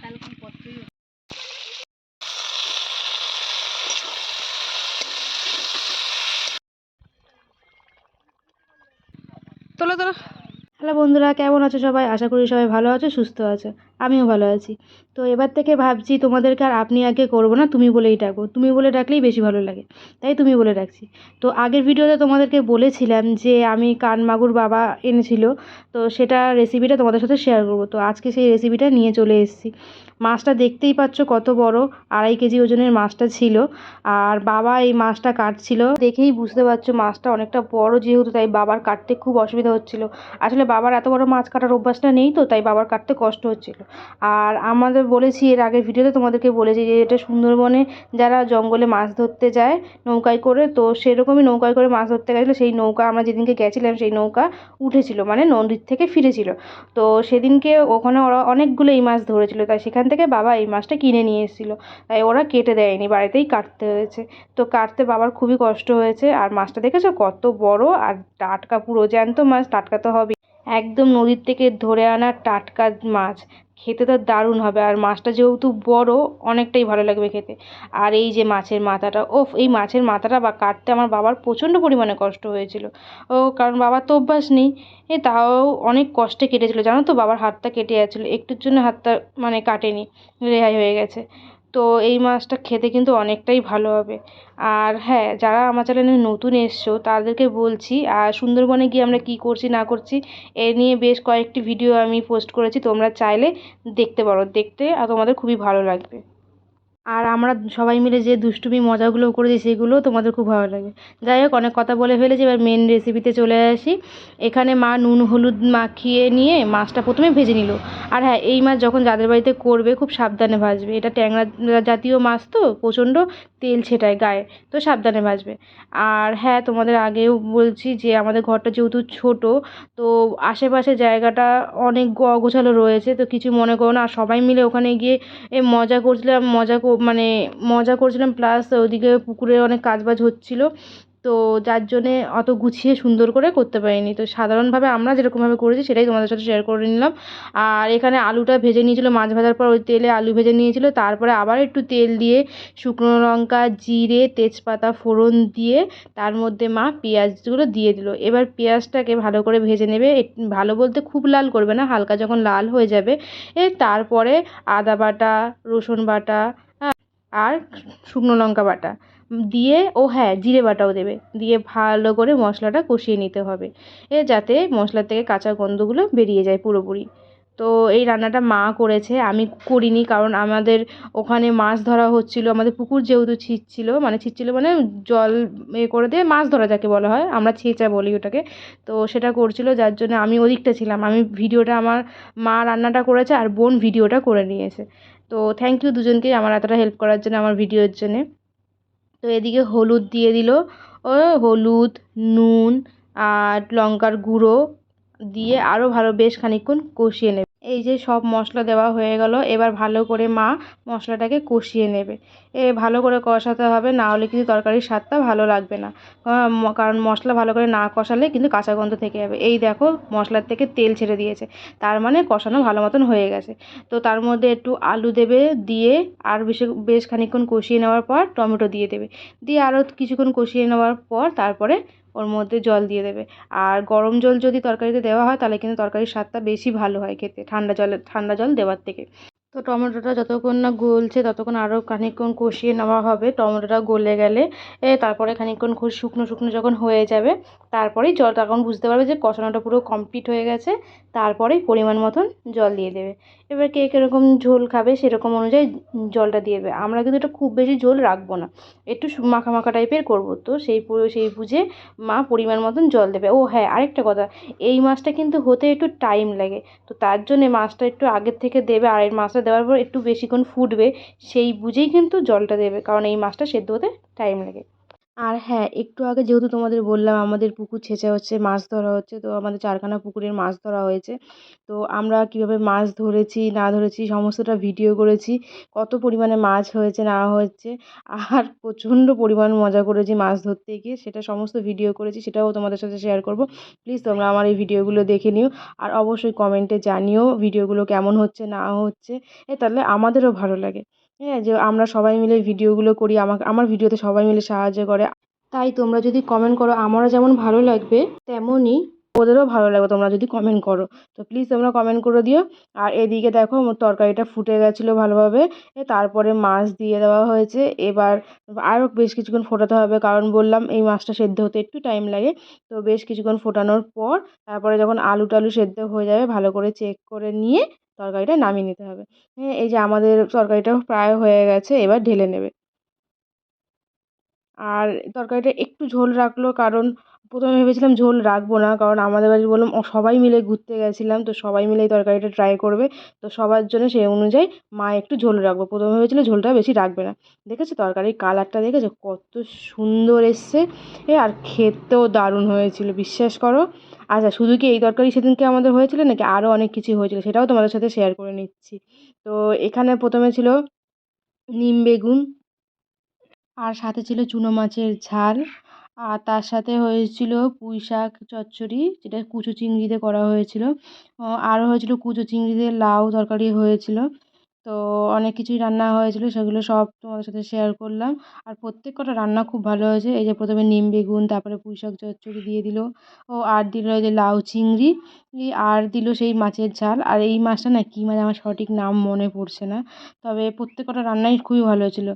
তাহলে তোলো তোলো। হ্যালো বন্ধুরা, কেমন আছো সবাই? আশা করি সবাই ভালো আছো, সুস্থ আছো। আমিও ভালো আছি। তো এবার থেকে ভাবছি তোমাদেরকে আর আপনি আগে করব না, তুমি বলেই ডাকবো তুমি বলে ডাকলেই বেশি ভালো লাগে। তাই তুমি বলে ডাকছি। তো আগের ভিডিওতে তোমাদেরকে বলেছিলাম যে আমি কান মাগুর বাবা এনেছিল, তো সেটা রেসিপিটা তোমাদের সাথে শেয়ার করব। তো আজকে সেই রেসিপিটা নিয়ে চলে এসেছি। মাছটা দেখতেই পাচ্ছ কত বড়, আড়াই কেজি ওজনের মাছটা ছিল। আর বাবা এই মাছটা কাটছিল। দেখেই বুঝতে পারছ মাছটা অনেকটা বড় যেহেতু, তাই বাবার কাটতে খুব অসুবিধা হচ্ছিল। আসলে বাবার এত বড় মাছ কাটার অভ্যাসটা নেই তো, তাই বাবার কাটতে কষ্ট হচ্ছিল। আর আমাদের বলেছি এর আগের ভিডিওতে তোমাদেরকে বলেছি যে এটা সুন্দরবনে যারা জঙ্গলে মাছ ধরতে যায় নৌকায় করে, তো সেরকমই নৌকায় করে মাছ ধরতে গেছিল। সেই নৌকা আমরা যেদিনকে গেছিলাম সেই নৌকা উঠেছিল মানে নদীর থেকে ফিরেছিল। তো সেদিনকে ওখানে ওরা অনেকগুলো এই মাছ ধরেছিল, তাই সেখান থেকে বাবা এই মাছটা কিনে নিয়ে এসেছিল। তাই ওরা কেটে দেয়নি, বাড়িতেই কাটতে হয়েছে। তো কাটতে বাবার খুবই কষ্ট হয়েছে, আর মাছটা দেখেছ কত বড় আর টাটকা পুরো জ্যান্ত মাছ, টাটকা তো হবে একদম নদীর থেকে ধরে আনা টাটকা মাছ। খেতে তো দারুণ হবে। আর মাছটা যেহেতু বড়, অনেকটাই ভালো লাগবে খেতে। আর এই যে মাছের মাথাটা, ওফ, এই মাছের মাথাটা বা কাটতে আমার বাবার প্রচণ্ড পরিমাণে কষ্ট হয়েছিল। ও, কারণ বাবার তো অভ্যাস নেই, এ তাও অনেক কষ্টে কেটেছিল। জানো তো, বাবার হাতটা কেটে যাচ্ছিল। একটুর জন্য হাতটা মানে কাটেনি, রেহাই হয়ে গেছে। তো এই মাছটা খেতে কিন্তু অনেকটাই ভালো হবে। আর হ্যাঁ যারা আমার চ্যানেলে নতুন এসছো, তাদেরকে বলছি, আর সুন্দরবনে গিয়ে আমরা কি করছি, না করছি, এ নিয়ে বেশ কয়েকটি ভিডিও আমি পোস্ট করেছি, তোমরা চাইলে দেখতে পারো। দেখতে আর তোমাদের খুবই ভালো লাগবে। আর আমরা সবাই মিলে যে দুষ্টুমি, মজাগুলো করেছি সেগুলো তোমাদের খুব ভালো লাগে। যাই হোক, অনেক কথা বলে ফেলেছি, এবার মেন রেসিপিতে চলে আসি। এখানে মা নুন, হলুদ মাখিয়ে নিয়ে মাছটা প্রথমে ভেজে নিল। আর হ্যাঁ এই মাছ যখন যাদের বাড়িতে করবে, খুব সাবধানে ভাজবে। এটা ট্যাংরা জাতীয় মাছ তো, প্রচণ্ড তেল ছেটায় গায়ে, তো সাবধানে ভাজবে। আর হ্যাঁ তোমাদের আগেও বলছি যে আমাদের ঘরটা যেহেতু ছোট, তো আশেপাশে জায়গাটা অনেক অগোছালো রয়েছে, তো কিছু মনে করো না। আর সবাই মিলে ওখানে গিয়ে মজা করছিলাম, মজা মানে মজা করছিলাম প্লাস ওদিকে পুকুরে অনেক কাজবাজ হচ্ছিল, তো যার জন্যে অত গুছিয়ে সুন্দর করে করতে পারিনি। তো সাধারণভাবে আমরা যেরকমভাবে করেছি সেটাই তোমাদের সাথে শেয়ার করে নিলাম। আর এখানে আলুটা ভেজে নিয়েছিলো মাছ ভাজার পর, ওই তেলে আলু ভেজে নিয়েছিলো, তারপরে আবার একটু তেল দিয়ে শুকনো লঙ্কা, জিরে, তেজপাতা, ফোড়ন দিয়ে তার মধ্যে মা পেঁয়াজগুলো দিয়ে দিল। এবার পেঁয়াজটাকে ভালো করে ভেজে নেবে ভালো বলতে খুব লাল করবে না, হালকা যখন লাল হয়ে যাবে, এ তারপরে আদা বাটা, রসুন বাটা আর শুকনো লঙ্কা বাটা। দিয়ে, ও হ্যাঁ জিরে বাটাও দেবে। দিয়ে ভালো করে মশলাটা কষিয়ে নিতে হবে। এ যাতে মশলা থেকে কাঁচা গন্ধগুলো বেরিয়ে যায় পুরোপুরি। তো এই রান্নাটা মা করেছে, আমি করিনি কারণ আমাদের ওখানে মাছ ধরা হচ্ছিল, আমাদের পুকুর যেহেতু ছিঁচছিল মানে ছিঁচছিল মানে জল এ করে দিয়ে মাছ ধরা যাকে বলা হয়, আমরা ছেঁচা বলি ওটাকে, তো সেটা করছিল, যার জন্য আমি ওদিকটা ছিলাম, আমি ভিডিওটা আমার মা রান্নাটা করেছে আর বোন ভিডিওটা করে নিয়েছে, তো থ্যাংক ইউ দুজনকেই আমার এতটা হেল্প করার জন্য আমার ভিডিওর জন্যে, তো এদিকে হলুদ দিয়ে দিল, ও হলুদ, নুন আর লঙ্কার গুঁড়ো দিয়ে আরও ভালো বেশ খানিকক্ষণ কষিয়ে নেবে। এই যে সব মশলা দেওয়া হয়ে গেল, এবার ভালো করে মা মশলাটাকে কষিয়ে নেবে। এ ভালো করে কষাতে হবে, না হলে কিন্তু তরকারির স্বাদটা ভালো লাগবে না। কারণ মশলা ভালো করে না কষালে কিন্তু কাঁচা গন্ধ থেকে যাবে। এই দেখো মশলার থেকে তেল ছেড়ে দিয়েছে, তার মানে কষানো ভালো মতন হয়ে গেছে। তো তার মধ্যে একটু আলু দেবে, দিয়ে আর বেশি, বেশ খানিকক্ষণ কষিয়ে নেওয়ার পর টমেটো দিয়ে দেবে। দিয়ে আরও কিছুক্ষণ কষিয়ে নেওয়ার পর তারপরে ওর মধ্যে জল দিয়ে দেবে। আর গরম জল যদি তরকারিতে দেওয়া হয়, তাহলে কিন্তু তরকারির স্বাদটা বেশি ভালো হয় খেতে, ঠান্ডা জলে, ঠান্ডা জল দেওয়ার থেকে। তো টমেটোটা যতক্ষণ না গলছে, ততক্ষণ আরও খানিকক্ষণ কষিয়ে নেওয়া হবে। টমেটোটা গলে গেলে তারপরে খানিকক্ষণ শুকনো শুকনো যখন হয়ে যাবে, তারপরেই জল তখন বুঝতে পারবে যে কষানোটা পুরো কমপ্লিট হয়ে গেছে, তারপরেই পরিমাণ মতন জল দিয়ে দেবে। এবার কে কীরকম ঝোল খাবে সেরকম অনুযায়ী জলটা দিয়ে দেবে। আমরা কিন্তু এটা খুব বেশি ঝোল রাখব না, একটু মাখা মাখা টাইপের করব তো, সেই সেই বুঝে মা পরিমাণ মতন জল দেবে। ও হ্যাঁ আরেকটা কথা, এই মাছটা কিন্তু হতে একটু টাইম লাগে, তো তার জন্যে মাছটা একটু আগের থেকে দেবে, আর এই মাছটা দেওয়ার পর একটু বেশিক্ষণ ফুটবে, সেই বুঝেই কিন্তু জলটা দেবে, কারণ এই মাছটা সেদ্ধ হতে টাইম লাগে। আর হ্যাঁ একটু আগে যেহেতু তোমাদের বললাম আমাদের পুকুর ছেঁচা হচ্ছে, মাছ ধরা হচ্ছে, তো আমাদের চারখানা পুকুরের মাছ ধরা হয়েছে। তো আমরা কীভাবে মাছ ধরেছি, না ধরেছি, সমস্তটা ভিডিও করেছি, কত পরিমাণে মাছ হয়েছে, না হয়েছে, আর প্রচণ্ড পরিমাণ মজা করেছি মাছ ধরতে গিয়ে, সেটা সমস্ত ভিডিও করেছি, সেটাও তোমাদের সাথে শেয়ার করব। প্লিজ তোমরা আমার এই ভিডিওগুলো দেখে নিও, আর অবশ্যই কমেন্টে জানিও ভিডিওগুলো কেমন হচ্ছে, না হচ্ছে, এ তাহলে আমাদেরও ভালো লাগে। হ্যাঁ যে আমরা সবাই মিলে ভিডিওগুলো করি, আমাকে, আমার ভিডিওতে সবাই মিলে সাহায্য করে। তাই তোমরা যদি কমেন্ট করো, আমারও যেমন ভালো লাগবে, তেমনই ওদেরও ভালো লাগবে, তোমরা যদি কমেন্ট করো। তো প্লিজ তোমরা কমেন্ট করে দিও। আর এদিকে দেখো তরকারিটা ফুটে গেছিল ভালোভাবে। তারপরে মাছ দিয়ে দেওয়া হয়েছে। এবার আরও বেশ কিছুক্ষণ ফোটাতে হবে, কারণ বললাম এই মাছটা সেদ্ধ হতে একটু টাইম লাগে। তো বেশ কিছুক্ষণ ফোটানোর পর, তারপরে যখন আলু টালু সেদ্ধ হয়ে যাবে, ভালো করে চেক করে নিয়ে তরকারিটা নামিয়ে নিতে হবে। হ্যাঁ এই যে আমাদের তরকারিটা প্রায় হয়ে গেছে, এবার ঢেলে নেবে। আর তরকারিটা একটু ঝোল রাখল কারণ প্রথমে ভেবেছিলাম ঝোল রাখব না, কারণ আমাদের বাড়ি বললাম সবাই মিলে ঘুরতে গেছিলাম, তো সবাই মিলে এই তরকারিটা ট্রাই করবে, তো সবার জন্য সেই অনুযায়ী মা একটু ঝোল রাখব। প্রথমে ভেবেছিলো ঝোলটা বেশি রাখবে না। দেখেছ তরকারির কালারটা দেখেছ? কত সুন্দর এসছে। এ, আর খেতেও দারুণ হয়েছিল, বিশ্বাস করো। আচ্ছা শুধু কি এই তরকারি সেদিনকে আমাদের হয়েছিল নাকি আরও অনেক কিছু হয়েছিল? সেটাও তোমাদের সাথে শেয়ার করে নিচ্ছি। তো এখানে প্রথমে ছিল নিম বেগুন, আর সাথে ছিল চুনো মাছের ঝাল, আর তার সাথে হয়েছিল পুঁই শাক চচ্চড়ি, যেটা কুচো চিংড়িতে করা হয়েছিল। আরও হয়েছিল কুচো চিংড়িতে লাউ তরকারি হয়েছিল। তো অনেক কিছুই রান্না হয়েছিল, সেগুলো সব তোমাদের সাথে শেয়ার করলাম। আর প্রত্যেক কটা রান্না খুব ভালো হয়েছে। এই যে প্রথমে নিম বেগুন, তারপরে পুঁই শাক চচ্চড়ি দিয়ে দিল, ও আর দিল ওই যে লাউ চিংড়ি আর দিল সেই মাছের ঝাল। আর এই মাছটা না কী মাছ আমার সঠিক নাম মনে পড়ছে না। তবে প্রত্যেক কটা রান্নাই খুবই ভালো ছিল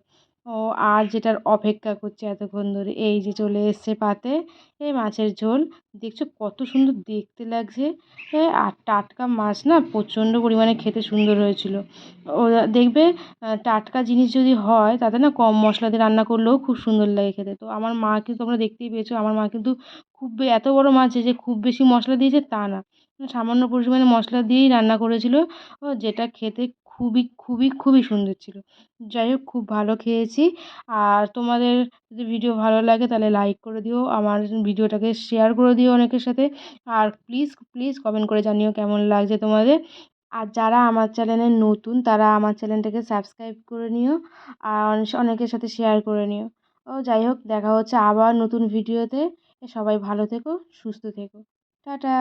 ও আর যেটার অপেক্ষা করছে এতক্ষণ ধরে, এই যে চলে এসছে পাতে, এই মাছের ঝোল। দেখছ কত সুন্দর দেখতে লাগছে। আর টাটকা মাছ না প্রচণ্ড পরিমাণে খেতে সুন্দর হয়েছিল। ও দেখবে টাটকা জিনিস যদি হয়, তাতে না কম মশলা দিয়ে রান্না করলেও খুব সুন্দর লাগে খেতে। তো আমার মা কিন্তু তোমরা দেখতেই পেয়েছ, আমার মা কিন্তু খুব এত বড় মাছ যে খুব বেশি মশলা দিয়েছে তা না। সামান্য পরিমাণে মশলা দিয়েই রান্না করেছিল। ও যেটা খেতে খুবই খুবই খুবই সুন্দর ছিল। যাই হোক, খুব ভালো খেয়েছি। আর তোমাদের যদি ভিডিও ভালো লাগে তাহলে লাইক করে দিও, আমার ভিডিওটাকে শেয়ার করে দিও অনেকের সাথে। আর প্লিজ প্লিজ কমেন্ট করে জানিও কেমন লাগছে তোমাদের। আর যারা আমার চ্যানেলে নতুন, তারা আমার চ্যানেলটাকে সাবস্ক্রাইব করে নিও আর অনেকের সাথে শেয়ার করে নিও। ও যাই হোক, দেখা হচ্ছে আবার নতুন ভিডিওতে সবাই ভালো থেকো, সুস্থ থেকো। টাটা!